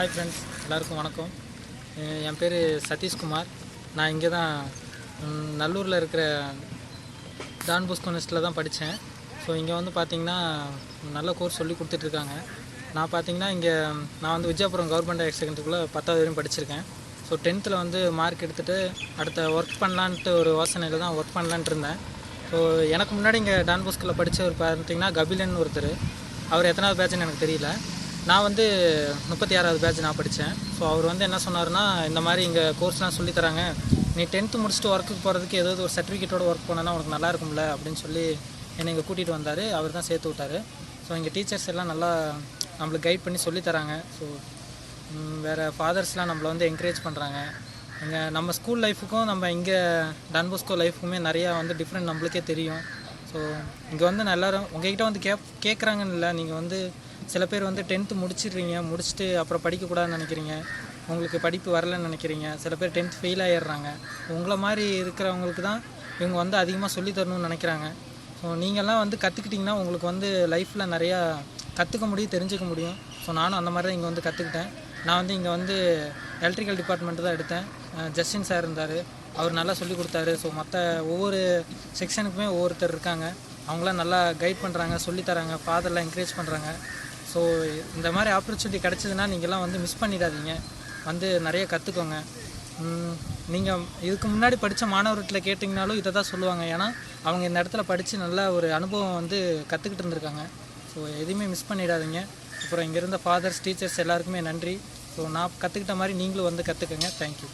Hi friends எல்லாருக்கும் வணக்கம். என் பேர் சதீஷ்குமார். நான் இங்கே தான் நல்லூரில் இருக்கிற டான் போஸ்கோனிஸ்டில் தான் படித்தேன் ஸோ இங்கே வந்து பார்த்தீங்கன்னா நல்ல கோர்ஸ் சொல்லி கொடுத்துட்ருக்காங்க. நான் பார்த்தீங்கன்னா இங்கே நான் வந்து விஜயபுரம் கவர்மெண்ட் ஹையர் செகண்டரிக்குள்ளே பத்தாவது வரையும் படிச்சிருக்கேன். ஸோ டென்த்தில் வந்து மார்க் எடுத்துகிட்டு அடுத்த ஒர்க் பண்ணலான்ட்டு ஒரு யோசனையில் தான் ஒர்க் பண்ணலான்ட்டு இருந்தேன். ஸோ எனக்கு முன்னாடி இங்கே டான் போஸ்கில் படித்தவர் பார்த்தீங்கன்னா கபிலன் ஒருத்தர். அவர் எத்தனாவது பேச்சுன்னு எனக்கு தெரியல. நான் வந்து முப்பத்தி ஆறாவது பேட்ச் நான் படித்தேன். ஸோ அவர் வந்து என்ன சொன்னார்னா இந்த மாதிரி இங்கே கோர்ஸ்லாம் சொல்லித்தராங்க நீ டென்த்து முடிச்சுட்டு ஒர்க்குக்கு போகிறதுக்கு ஏதாவது ஒரு சர்டிஃபிகேட்டோட ஒர்க் பண்ணனா உனக்கு நல்லா இருக்கும்ல அப்படின்னு சொல்லி என்னை இங்கே கூட்டிகிட்டு வந்தார். அவர் தான் சேர்த்து விட்டார். ஸோ இங்கே டீச்சர்ஸ் எல்லாம் நல்லா நம்மளுக்கு கைட் பண்ணி சொல்லித் தராங்க. ஸோ வேறு ஃபாதர்ஸ்லாம் நம்மளை வந்து என்கரேஜ் பண்ணுறாங்க இங்கே நம்ம ஸ்கூல் லைஃபுக்கும் நம்ம இங்கே டான்போஸ்கோ லைஃபுக்குமே நிறையா வந்து டிஃப்ரெண்ட் நம்மளுக்கே தெரியும். ஸோ இங்கே வந்து நான் எல்லாரும் உங்ககிட்ட வந்து கேப் கேட்குறாங்கன்னு இல்லை. நீங்கள் வந்து சில பேர் வந்து டென்த்து முடிச்சிடுறீங்க முடிச்சுட்டு அப்புறம் படிக்கக்கூடாதுன்னு நினைக்கிறீங்க. உங்களுக்கு படிப்பு வரலன்னு நினைக்கிறீங்க. சில பேர் டென்த் ஃபெயில் ஆகிடுறாங்க உங்களை மாதிரி இருக்கிறவங்களுக்கு தான் இவங்க வந்து அதிகமாக சொல்லி தரணும்னு நினைக்கிறாங்க. ஸோ நீங்கள்லாம் வந்து கற்றுக்கிட்டிங்கன்னா உங்களுக்கு வந்து லைஃப்பில் நிறையா கற்றுக்க முடியும் தெரிஞ்சுக்க முடியும். ஸோ நானும் அந்த மாதிரி தான் இங்கே வந்து கற்றுக்கிட்டேன் நான் வந்து இங்கே வந்து எலக்ட்ரிக்கல் டிபார்ட்மெண்ட் தான் எடுத்தேன். ஜஸ்டின் சார் இருந்தார். அவர் நல்லா சொல்லி கொடுத்தாரு. ஸோ மற்ற ஒவ்வொரு செக்ஷனுக்குமே ஒவ்வொருத்தர் இருக்காங்க. அவங்களாம் நல்லா கைட் பண்ணுறாங்க சொல்லித்தராங்க ஃபாதர்லாம் என்கரேஜ் பண்ணுறாங்க ஸோ இந்த மாதிரி ஆப்பர்ச்சுனிட்டி கிடச்சிதுன்னா நீங்கள்லாம் வந்து மிஸ் பண்ணிடாதீங்க. வந்து நிறைய கற்றுக்கோங்க நீங்கள் இதுக்கு முன்னாடி படித்த மாணவர்கிட்ட கேட்டிங்கனாலும் இதை தான் சொல்லுவாங்க. ஏன்னா அவங்க இந்த இடத்துல படித்து நல்ல ஒரு அனுபவம் வந்து கற்றுக்கிட்டு இருந்திருக்காங்க. ஸோ எதுவுமே மிஸ் பண்ணிடாதீங்க. அப்புறம் இங்கே இருந்த ஃபாதர்ஸ் டீச்சர்ஸ் எல்லாருக்குமே நன்றி. ஸோ நான் கற்றுக்கிட்ட மாதிரி நீங்களும் வந்து கற்றுக்கங்க தேங்க்யூ